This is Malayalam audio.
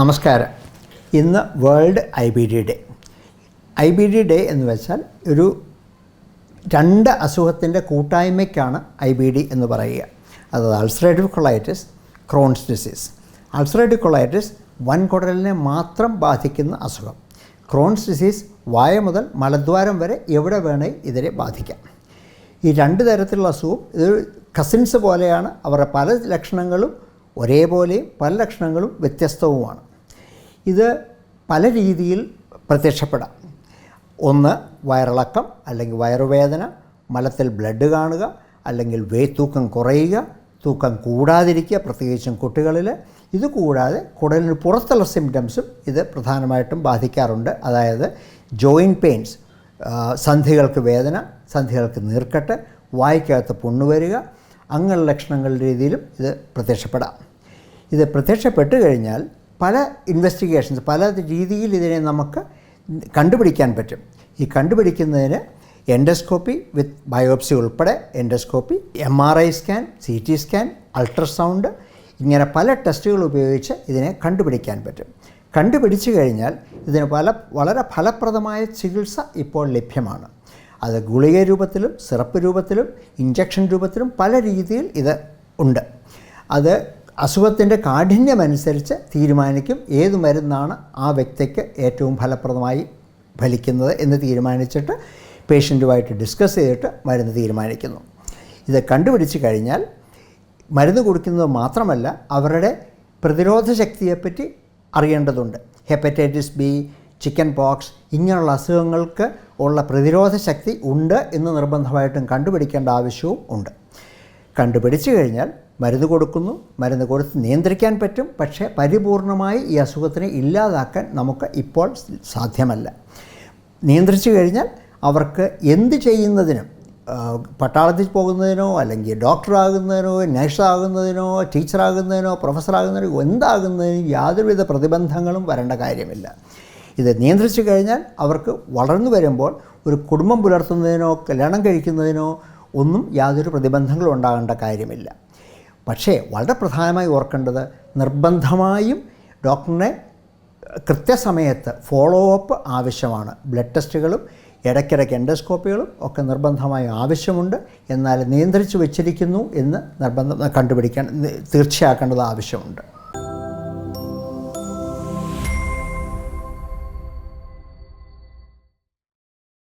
നമസ്കാരം. ഇന്ന് world I B D day I B D day എന്ന് വെച്ചാൽ ഒരു രണ്ട് അസുഖത്തിന്റെ കൂട്ടായ്മയ്ക്കാണ് ഐ ബി ഡി എന്ന് പറയുക. അത് ulcerative colitis Crohn's disease. Ulcerative colitis വൻകുടലിനെ മാത്രം ബാധിക്കുന്ന അസുഖം. ക്രോൺസ് ഡിസീസ് വായ മുതൽ മലദ്വാരം വരെ എവിടെ വേണേൽ ഇതിനെ ബാധിക്കാം. ഈ രണ്ട് തരത്തിലുള്ള അസുഖം ഇത് കസിൻസ് പോലെയാണ്. അവരുടെ പല ലക്ഷണങ്ങളും ഒരേപോലെയും പല ലക്ഷണങ്ങളും വ്യത്യസ്തവുമാണ്. ഇത് പല രീതിയിൽ പ്രത്യക്ഷപ്പെടാം. ഒന്ന് വയറിളക്കം അല്ലെങ്കിൽ വയറുവേദന മലത്തിൽ ബ്ലഡ് കാണുക അല്ലെങ്കിൽ വേ തൂക്കം കുറയുക തൂക്കം കൂടാതിരിക്കുക പ്രത്യേകിച്ചും കുട്ടികളിൽ. ഇത് കൂടാതെ കുടലിന് പുറത്തുള്ള സിംറ്റംസും ഇത് പ്രധാനമായിട്ടും ബാധിക്കാറുണ്ട്. അതായത് ജോയിന്റ് പെയിൻസ് സന്ധികൾക്ക് വേദന സന്ധികൾക്ക് നീർക്കട്ട് പൊണ്ണു പുണ്ണുവരിക അങ്ങനെയുള്ള ലക്ഷണങ്ങളുടെ രീതിയിലും ഇത് പ്രത്യക്ഷപ്പെടാം. ഇത് പ്രത്യക്ഷപ്പെട്ട് കഴിഞ്ഞാൽ പല ഇൻവെസ്റ്റിഗേഷൻസ് പല രീതിയിൽ ഇതിനെ നമുക്ക് കണ്ടുപിടിക്കാൻ പറ്റും. ഈ കണ്ടുപിടിക്കുന്നതിന് എൻഡോസ്കോപ്പി വിത്ത് ബയോപ്സി ഉൾപ്പെടെ endoscopy M R I scan C T scan ultrasound ഇങ്ങനെ പല ടെസ്റ്റുകൾ ഉപയോഗിച്ച് ഇതിനെ കണ്ടുപിടിക്കാൻ പറ്റും. കണ്ടുപിടിച്ചു കഴിഞ്ഞാൽ ഇതിന് പല വളരെ ഫലപ്രദമായ ചികിത്സ ഇപ്പോൾ ലഭ്യമാണ്. അത് ഗുളിക രൂപത്തിലും സിറപ്പ് രൂപത്തിലും ഇഞ്ചക്ഷൻ രൂപത്തിലും പല രീതിയിൽ ഇത് ഉണ്ട്. അത് അസുഖത്തിന്റെ കാഠിന്യമനുസരിച്ച് തീരുമാനിക്കും ഏത് മരുന്നാണ് ആ വ്യക്തിക്ക് ഏറ്റവും ഫലപ്രദമായി ഫലിക്കുന്നത് എന്ന് തീരുമാനിച്ചിട്ട് പേഷ്യന്റുമായിട്ട് ഡിസ്കസ് ചെയ്തിട്ട് മരുന്ന് തീരുമാനിക്കുന്നു. ഇത് കണ്ടുപിടിച്ച് കഴിഞ്ഞാൽ മരുന്ന് കൊടുക്കുന്നത് മാത്രമല്ല അവരുടെ പ്രതിരോധ ശക്തിയെപ്പറ്റി അറിയേണ്ടതുണ്ട്. ഹെപ്പറ്റൈറ്റിസ് ബി ചിക്കൻ പോക്സ് ഇങ്ങനെയുള്ള അസുഖങ്ങൾക്ക് ഉള്ള പ്രതിരോധ ശക്തി ഉണ്ട് എന്ന് നിർബന്ധമായിട്ടും കണ്ടുപിടിക്കേണ്ട ആവശ്യവും ഉണ്ട്. കണ്ടുപിടിച്ചു കഴിഞ്ഞാൽ മരുന്ന് കൊടുക്കുന്നു. മരുന്ന് കൊടുത്ത് നിയന്ത്രിക്കാൻ പറ്റും. പക്ഷേ പരിപൂർണമായി ഈ അസുഖത്തിനെ ഇല്ലാതാക്കാൻ നമുക്ക് ഇപ്പോൾ സാധ്യമല്ല. നിയന്ത്രിച്ചു കഴിഞ്ഞാൽ അവർക്ക് എന്ത് ചെയ്യുന്നതിനും പട്ടാളത്തിൽ പോകുന്നതിനോ അല്ലെങ്കിൽ ഡോക്ടറാകുന്നതിനോ നഴ്സാകുന്നതിനോ ടീച്ചറാകുന്നതിനോ പ്രൊഫസറാകുന്നതിനോ എന്താകുന്നതിനും യാതൊരുവിധ പ്രതിബന്ധങ്ങളും വരേണ്ട കാര്യമില്ല. ഇത് നിയന്ത്രിച്ചു കഴിഞ്ഞാൽ അവർക്ക് വളർന്നു വരുമ്പോൾ ഒരു കുടുംബം പുലർത്തുന്നതിനോ കല്യാണം കഴിക്കുന്നതിനോ ഒന്നും യാതൊരു പ്രതിബന്ധങ്ങളും ഉണ്ടാകേണ്ട കാര്യമില്ല. പക്ഷേ വളരെ പ്രധാനമായി ഓർക്കേണ്ടത് നിർബന്ധമായും ഡോക്ടറിനെ കൃത്യസമയത്ത് ഫോളോ അപ്പ് ആവശ്യമാണ്. ബ്ലഡ് ടെസ്റ്റുകളും ഇടയ്ക്കിടയ്ക്ക് എൻഡോസ്കോപ്പികളും ഒക്കെ നിർബന്ധമായി ആവശ്യമുണ്ട്. എന്നാൽ നിയന്ത്രിച്ചു വച്ചിരിക്കുന്നു എന്ന് നിർബന്ധം കണ്ടുപിടിക്കാൻ തീർച്ചയാക്കേണ്ടത് ആവശ്യമുണ്ട്.